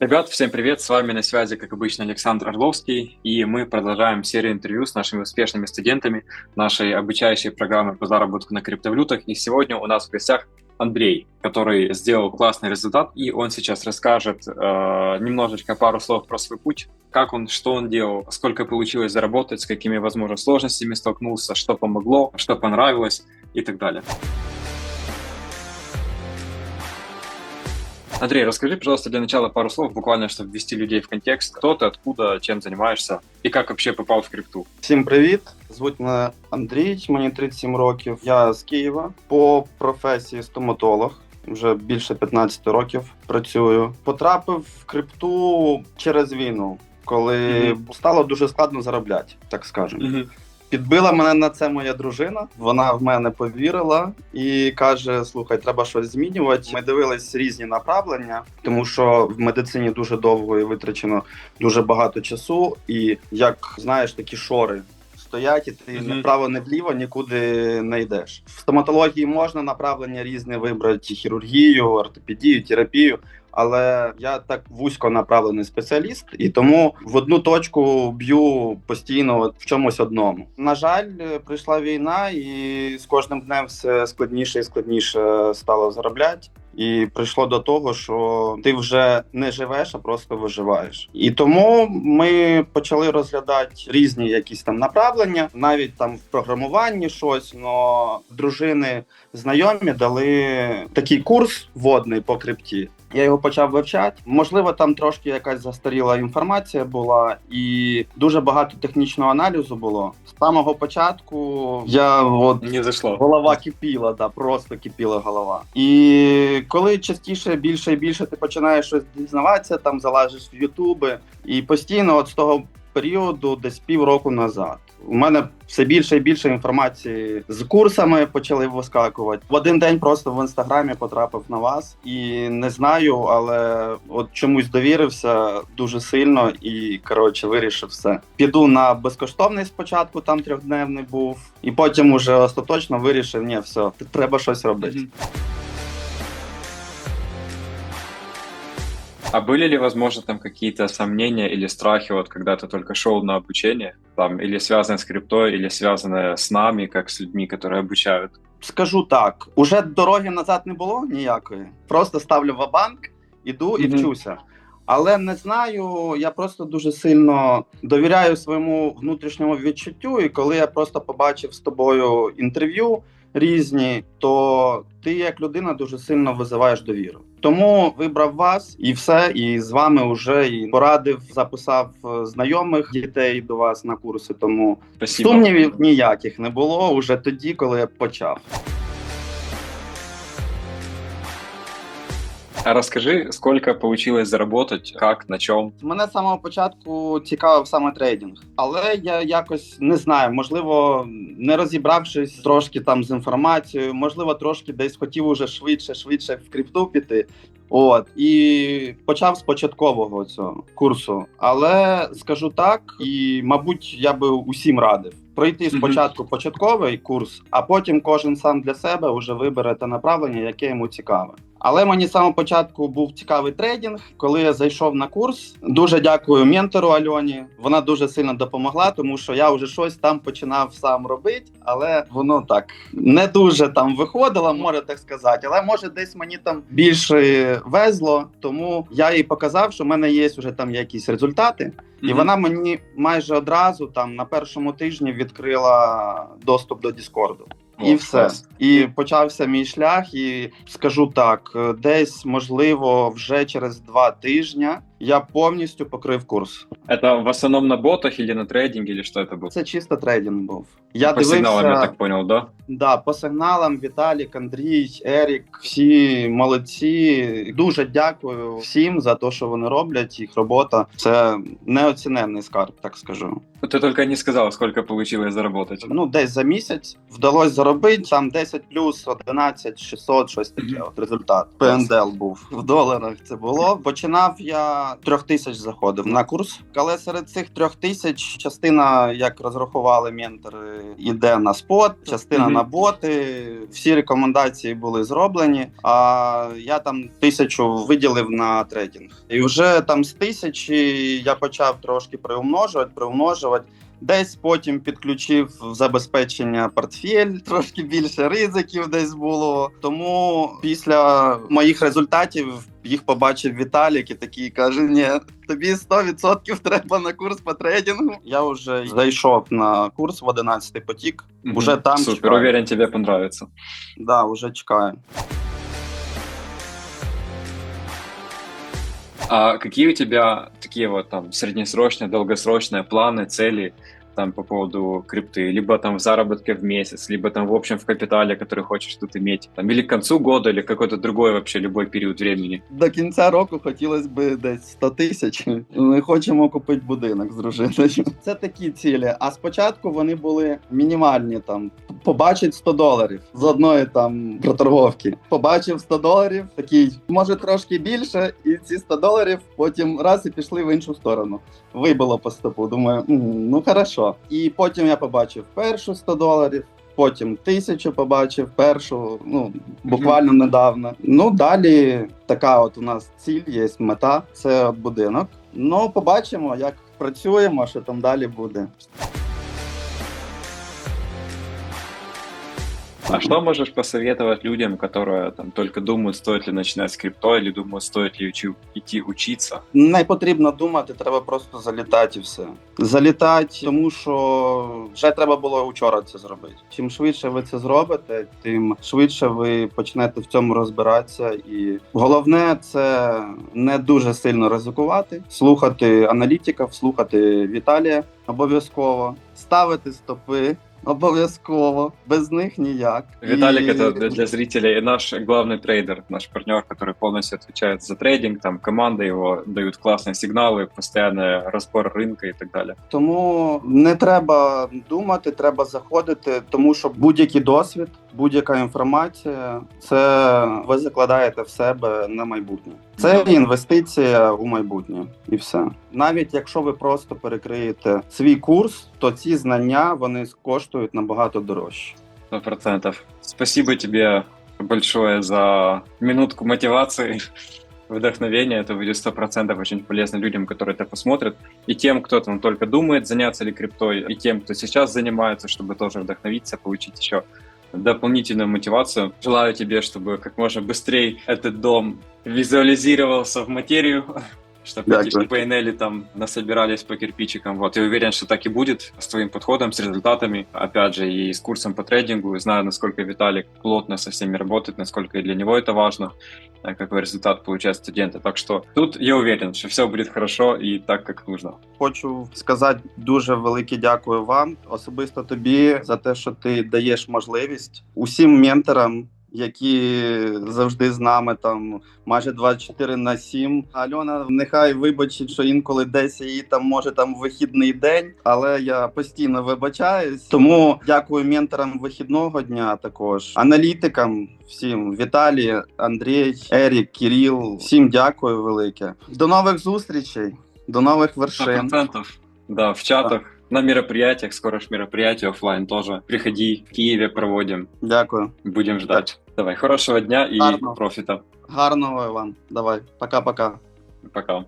Ребят, всем привет! С вами на связи, как обычно, Александр Орловский, и мы продолжаем серию интервью с нашими успешными студентами нашей обучающей программы по заработку на криптовалютах. И сегодня у нас в гостях Андрей, который сделал классный результат, и он сейчас расскажет э, немножечко пару слов про свой путь, как он, что он делал, сколько получилось заработать, с какими, возможно, сложностями столкнулся, что помогло, что понравилось и так далее. Андрей, расскажи, пожалуйста, для начала пару слов, буквально, чтобы ввести людей в контекст. Кто ты, откуда, чим займаєшся і як вообще попав в крипту? Всім привіт! Звуть мене Андрій, мені 37 років. Я з Києва по професії стоматолог. Вже більше 15 років працюю. Потрапив в крипту через війну, коли Мгм. стало дуже складно заробляти, так скажемо. Підбила мене на це моя дружина. Вона в мене повірила і каже: Слухай, треба щось змінювати. Ми дивились різні направлення, тому що в медицині дуже довго і витрачено дуже багато часу. І як знаєш, такі шори. Стоять, і ти Мгм. не вправо, не вліво нікуди не йдеш. В стоматології можна направлення різне вибрати: хірургію, ортопедію, терапію. Але я так вузько направлений спеціаліст, і тому в одну точку б'ю постійно в чомусь одному. На жаль, прийшла війна, і з кожним днем все складніше і складніше стало заробляти. І прийшло до того, що ти вже не живеш, а просто виживаєш. І тому ми почали розглядати різні якісь там направлення, навіть там в програмуванні щось. Но дружини знайомі дали такий курс водний по крипті. Я його почав вивчати. Можливо, там трошки якась застаріла інформація була, і дуже багато технічного аналізу було. З самого початку я от Не зайшло. голова кипіла, да, просто кипіла голова. І коли частіше більше і більше ти починаєш щось дізнаватися, там залазиш в Ютуби, і постійно, от з того періоду, десь півроку назад. У мене все більше і більше інформації з курсами почали вискакувати. В один день просто в інстаграмі потрапив на вас і не знаю, але от чомусь довірився дуже сильно і коротше вирішив все. Піду на безкоштовний спочатку, там трьохдневний був, і потім уже остаточно вирішив, ні, все, треба щось робити. А были ли, возможно, там какие-то сомнения или страхи, вот когда ты только шел на обучение, там, или связанные с криптой, или связанные с нами, как с людьми, которые обучают? Скажу так: уже дороги назад не було ніякої. Просто ставлю ва-банк, іду і Мгм. вчуся. Але не знаю, я просто дуже сильно довіряю своєму внутрішньому відчуттю. І коли я просто побачив з тобою інтерв'ю різні, то ти як людина дуже сильно визиваєш довіру. Тому вибрав вас і все, і з вами вже і порадив, записав е, знайомих дітей до вас на курси. Тому Спасибо. сумнівів ніяких не було уже тоді, коли я почав. А расскажи, сколько получилось заработать, как, на чем? Мене з самого початку цікавив саме трейдинг, але я якось не знаю, можливо, не розібравшись трошки там з інформацією, можливо, трошки десь хотів уже швидше, швидше в крипту піти. От і почав з початкового цього курсу. Але скажу так, і мабуть, я би усім радив пройти спочатку початковий курс, а потім кожен сам для себе вже вибере те направлення, яке йому цікаве. Але мені з самого початку був цікавий трейдинг. Коли я зайшов на курс, дуже дякую ментору Альоні. Вона дуже сильно допомогла, тому що я вже щось там починав сам робити, але воно так не дуже там виходило, можна так сказати. Але може десь мені там більше везло, тому я їй показав, що в мене є вже там якісь результати. І Мгм. вона мені майже одразу там на першому тижні відкрила доступ до Діскорду. І все. І почався мій шлях. І скажу так: е, десь можливо вже через два тижні я повністю покрив курс. Это в основном на ботах или на трейдинге, или что это было? Це чисто трейдинг був. Я По сигналам, дивився я так понял, да? да, по сигналам Віталік, Андрій, Ерік, всі молодці. Дуже дякую всім за те, що вони роблять. Їх робота це неоціненний скарб, так скажу. Ты только не сказал, сколько получилось заработать. Ну, десь за місяць вдалося заробити там 10 плюс 11 600, щось таке. Мгм. От результат. ПНДЛ був в доларах. Це було. Починав я трьох тисяч заходив на курс. Але серед цих трьох тисяч частина, як розрахували ментори, іде на спот, частина Мгм. на боти. Всі рекомендації були зроблені. А я там тисячу виділив на трейдинг. І вже там з тисячі я почав трошки приумножувати, приумножувати. Десь потім підключив в забезпечення портфель, трошки більше ризиків десь було. Тому після моїх результатів їх побачив Віталік і такий каже: Ні, тобі 100% треба на курс по трейдингу. Я вже зайшов на курс в 11-й потік. Мгм. Уже там Супер, уверен, тебе понравится. Да, вже чекаю. А какие у тебя такие вот там среднесрочные, долгосрочные планы, цели там по поводу крипты? Либо там в заработке в месяц, либо там в общем в капитале, который хочешь тут иметь? Там, или к концу года, или какой-то другой вообще любой период времени? До кінця року хотілося б десь 100 тисяч. Ми хочемо купити будинок з дружиною. Це такі цілі. А спочатку вони були мінімальні там. Побачить 100 доларів з одної там проторговки. Побачив 100 доларів, такий, може трошки більше, і ці 100 доларів потім раз і пішли в іншу сторону. Вибило по стопу. Думаю, ну хорошо. І потім я побачив першу 100 доларів. Потім тисячу побачив, першу, ну буквально недавно. Ну далі така от у нас ціль є мета. Це от будинок. Ну, побачимо, як працюємо, що там далі буде. А что можешь посоветовать людям, которые там только думают, стоит ли начинать с криптой, или думают, стоит ли учи- идти учиться? Не потрібно думати, треба просто залітати все. Залітати, тому що вже треба було вчора це зробити. Чим швидше ви це зробите, тим швидше ви почнете в цьому розбиратися. І головне це не дуже сильно ризикувати, слухати аналітиків, слухати Віталія обов'язково, ставити стопи. Обов'язково без них ніяк. Виталик І- это для, для зрителей наш главный трейдер, наш партнер, который полностью отвечает за трейдинг, там команда его дают классные сигналы, постоянный разбор рынка и так далее. Тому не треба думати, треба заходити, тому що будь-який досвід, будь-яка інформація це ви закладаєте в себе на майбутнє. Це інвестиція у майбутнє, і все. Навіть якщо ви просто перекриєте свій курс, то ці знання вони коштують набагато дорожче. Сто процентов. Спасибо тебе большое за минутку мотивации, вдохновения. Это будет сто процентов очень полезно людям, которые это посмотрят. И тем, кто там только думает заняться ли криптой, и тем, кто сейчас занимается, чтобы тоже вдохновиться, получить еще дополнительную мотивацию. Желаю тебе, чтобы как можно быстрее этот дом визуализировался в материю, чтобы эти Дякую. пейнели там насобирались по кирпичикам. Вот, я уверен, что так и будет с твоим подходом, с результатами, опять же, и с курсом по трейдингу. Знаю, насколько Виталик плотно со всеми работает, насколько и для него это важно, э, какой результат получают студенты. Так что тут я уверен, что все будет хорошо и так, как нужно. Хочу сказати дуже велике дякую вам, особисто тобі, за те, що ти даєш можливість усім менторам, які завжди з нами там майже 24 на 7. Альона, нехай вибачить, що інколи десь її там може там вихідний день, але я постійно вибачаюсь. Тому дякую менторам вихідного дня також, аналітикам. Всім Віталій, Андрій, Ерік, Кіріл. Всім дякую велике. До нових зустрічей, до нових вершин. процентов. Да, в чатах, на мероприятиях, скоро ж мероприятия оффлайн тоже. Приходи, в Киеве проводим, Дякую. будем ждать. Давай, хорошего дня и Гарно. профита. Гарного вам. Давай. Пока-пока. Пока.